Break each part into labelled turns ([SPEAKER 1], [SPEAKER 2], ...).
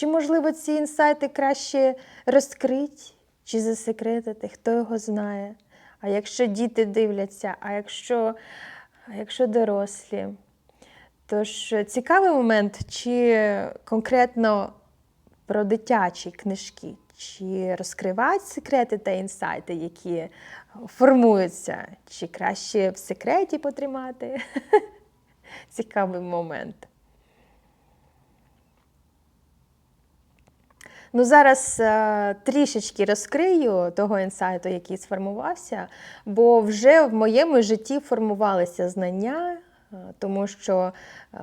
[SPEAKER 1] Чи, можливо, ці інсайти краще розкрити чи засекретити, хто його знає. А якщо діти дивляться, а якщо, а якщо дорослі. Тож цікавий момент, чи конкретно про дитячі книжки, чи розкривають секрети та інсайти, які формуються, чи краще в секреті потримати. Цікавий момент. Ну, зараз е, трішечки розкрию того інсайту, який сформувався, бо вже в моєму житті формувалися знання, е, тому що е,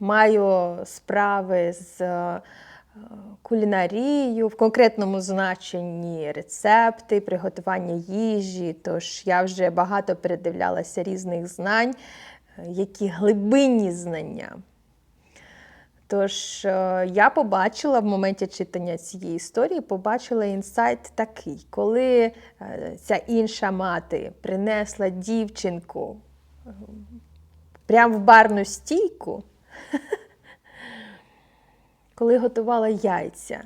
[SPEAKER 1] маю справи з е, кулінарією, в конкретному значенні рецепти, приготування їжі. Тож я вже багато передивлялася різних знань, е, які глибинні знання. Тож е, я побачила в моменті читання цієї історії, побачила інсайт такий, коли е, ця інша мати принесла дівчинку е, прямо в барну стійку, коли готувала яйця.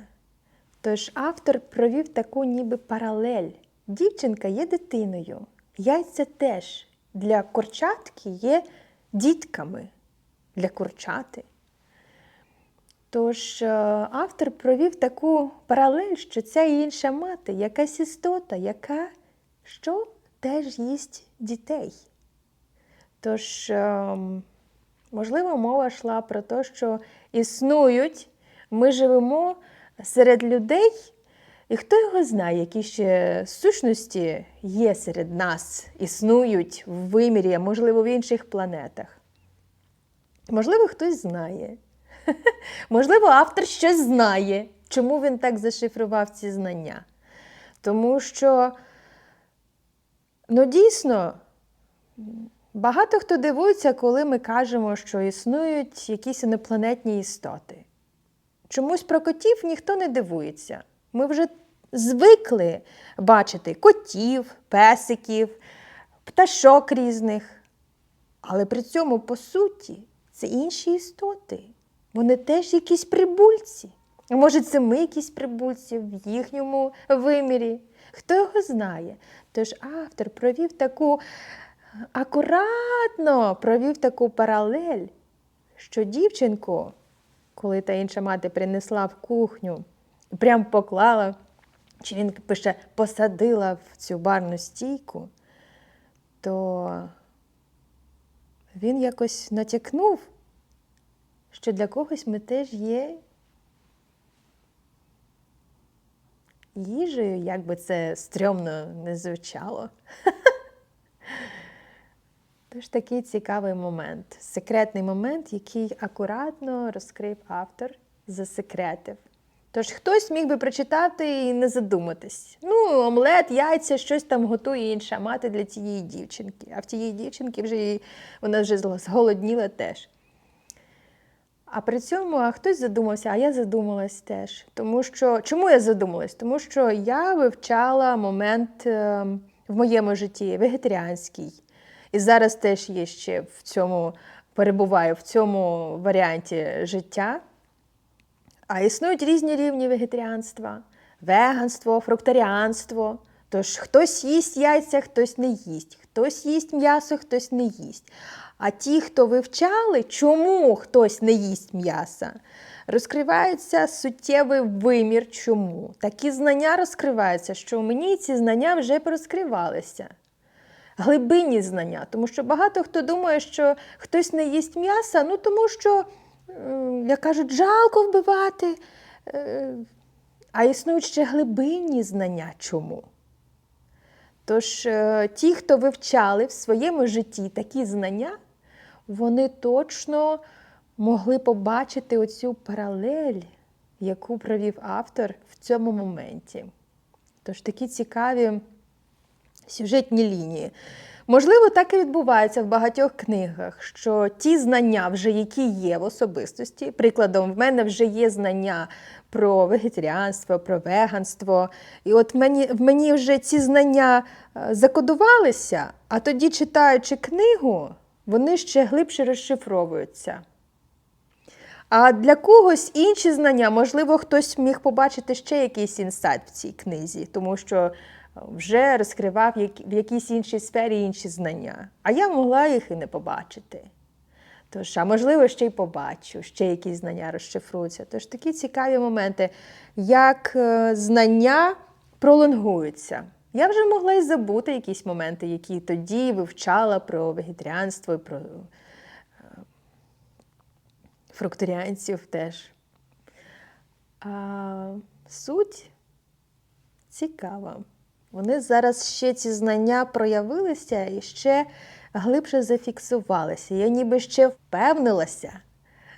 [SPEAKER 1] Тож автор провів таку ніби паралель. Дівчинка є дитиною, яйця теж для курчатки є дітками для курчати. Тож е, автор провів таку паралель, що ця інша мати якась істота, яка що теж їсть дітей. Тож, е, можливо, мова йшла про те, що існують, ми живемо серед людей, і хто його знає, які ще сущності є серед нас, існують в вимірі, можливо, в інших планетах. Можливо, хтось знає. Можливо, автор щось знає, чому він так зашифрував ці знання. Тому що, ну, дійсно, багато хто дивується, коли ми кажемо, що існують якісь інопланетні істоти. Чомусь про котів ніхто не дивується. Ми вже звикли бачити котів, песиків, пташок різних. Але при цьому, по суті, це інші істоти. Вони теж якісь прибульці. Може, це ми якісь прибульці в їхньому вимірі? Хто його знає? Тож автор провів таку акуратно провів таку паралель, що дівчинку, коли та інша мати принесла в кухню, прям поклала, чи він пише, посадила в цю барну стійку, то він якось натякнув що для когось ми теж є їжею, як би це стрьомно не звучало. Тож такий цікавий момент, секретний момент, який акуратно розкрив автор, засекретив. Тож хтось міг би прочитати і не задуматись. Ну, омлет, яйця, щось там готує інша мати для цієї дівчинки. А в тієї дівчинки вже вона вже зголодніла теж. А при цьому а хтось задумався, а я задумалась теж. Тому що чому я задумалась? Тому що я вивчала момент е, в моєму житті вегетаріанський. І зараз теж є ще в цьому, перебуваю в цьому варіанті життя. А існують різні рівні вегетаріанства: веганство, фруктаріанство. Тож хтось їсть яйця, хтось не їсть, хтось їсть м'ясо, хтось не їсть. А ті, хто вивчали, чому хтось не їсть м'яса, розкривається суттєвий вимір, чому. Такі знання розкриваються, що мені ці знання вже розкривалися. Глибинні знання, тому що багато хто думає, що хтось не їсть м'яса, ну тому що, як кажуть, жалко вбивати. Е, А існують ще глибинні знання чому. Тож е, ті, хто вивчали в своєму житті такі знання, вони точно могли побачити оцю паралель, яку провів автор в цьому моменті. Тож такі цікаві сюжетні лінії. Можливо, так і відбувається в багатьох книгах, що ті знання, вже які є в особистості, прикладом, в мене вже є знання про вегетаріанство, про веганство. І от мені, в мені вже ці знання е, закодувалися, а тоді, читаючи книгу, вони ще глибше розшифровуються. А для когось інші знання, можливо, хтось міг побачити ще якийсь інсайт в цій книзі, тому що вже розкривав в якійсь іншій сфері інші знання. А я могла їх і не побачити. Тож, а можливо, ще й побачу, ще якісь знання розшифруються. Тож такі цікаві моменти, як е, знання пролонгуються. Я вже могла й забути якісь моменти, які тоді вивчала про вегетаріанство і про е, фрукторіанців теж. А суть цікава. Вони зараз ще ці знання проявилися і ще глибше зафіксувалися. Я ніби ще впевнилася,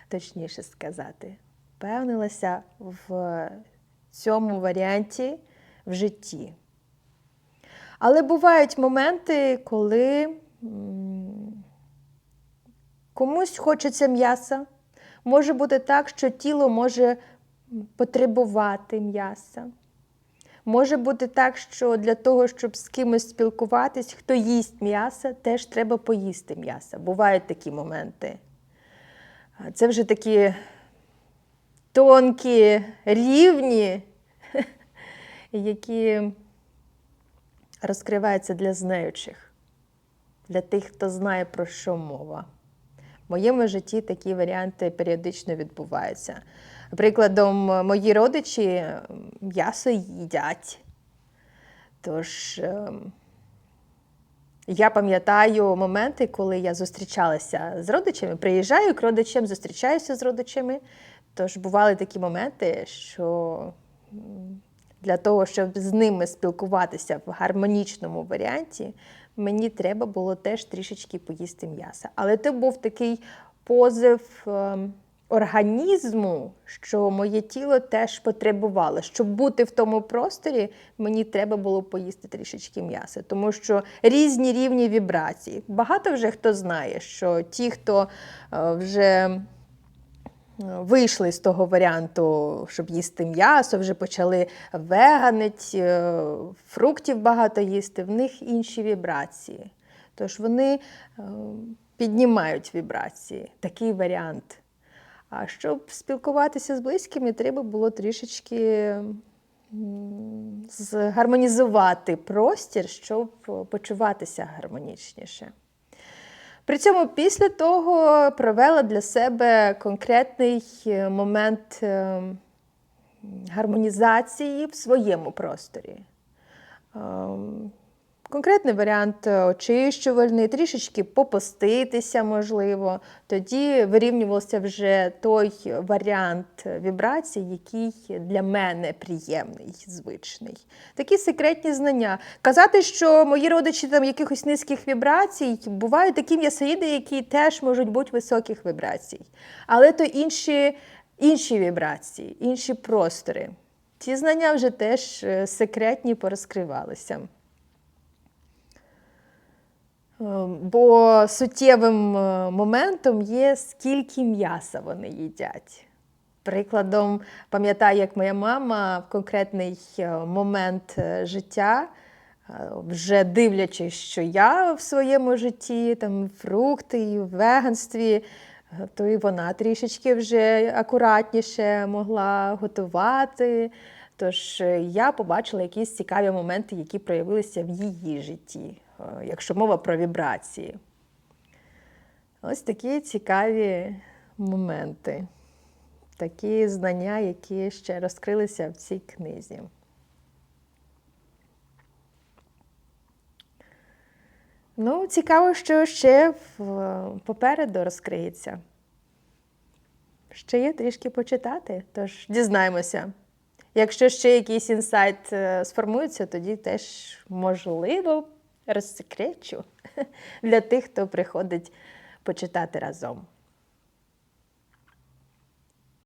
[SPEAKER 1] точніше сказати, впевнилася в цьому варіанті в житті. Але бувають моменти, коли комусь хочеться м'яса. Може бути так, що тіло може потребувати м'яса. Може бути так, що для того, щоб з кимось спілкуватись, хто їсть м'ясо, теж треба поїсти м'ясо. Бувають такі моменти. Це вже такі тонкі рівні, які розкриваються для знаючих, для тих, хто знає, про що мова. В моєму житті такі варіанти періодично відбуваються. Прикладом, мої родичі м'ясо їдять. Тож ем, я пам'ятаю моменти, коли я зустрічалася з родичами, приїжджаю к родичам, зустрічаюся з родичами. Тож бували такі моменти, що для того, щоб з ними спілкуватися в гармонічному варіанті, мені треба було теж трішечки поїсти м'яса. Але це був такий позив ем, організму, що моє тіло теж потребувало. Щоб бути в тому просторі, мені треба було поїсти трішечки м'яса, тому що різні рівні вібрацій. Багато вже хто знає, що ті, хто е, вже вийшли з того варіанту, щоб їсти м'ясо, вже почали веганить, е, фруктів багато їсти, в них інші вібрації. Тож вони е, піднімають вібрації, такий варіант. А щоб спілкуватися з близькими, треба було трішечки згармонізувати простір, щоб почуватися гармонічніше. При цьому після того провела для себе конкретний е, момент е, гармонізації в своєму просторі. Конкретний варіант е, очищувальний, трішечки попоститися, можливо. Тоді вирівнювався вже той варіант вібрацій, який для мене приємний, звичний. Такі секретні знання. Казати, що мої родичі там якихось низьких вібрацій, бувають такі м'ясоїди, які теж можуть бути високих вібрацій. Але то інші, інші вібрації, інші простори. Ці знання вже теж е, секретні порозкривалися. Е, Бо суттєвим е, моментом є, скільки м'яса вони їдять. Прикладом, пам'ятаю, як моя мама в конкретний е, момент життя, вже дивлячись, що я в своєму житті, там фрукти, і в веганстві, то і вона трішечки вже акуратніше могла готувати. Тож я побачила якісь цікаві моменти, які проявилися в її житті, якщо мова про вібрації. Ось такі цікаві моменти, такі знання, які ще розкрилися в цій книзі. Ну, цікаво, що ще попереду розкриється. Ще є трішки почитати, тож дізнаємося. Якщо ще якийсь інсайт е, сформується, тоді теж можливо розсекречу для тих, хто приходить почитати разом.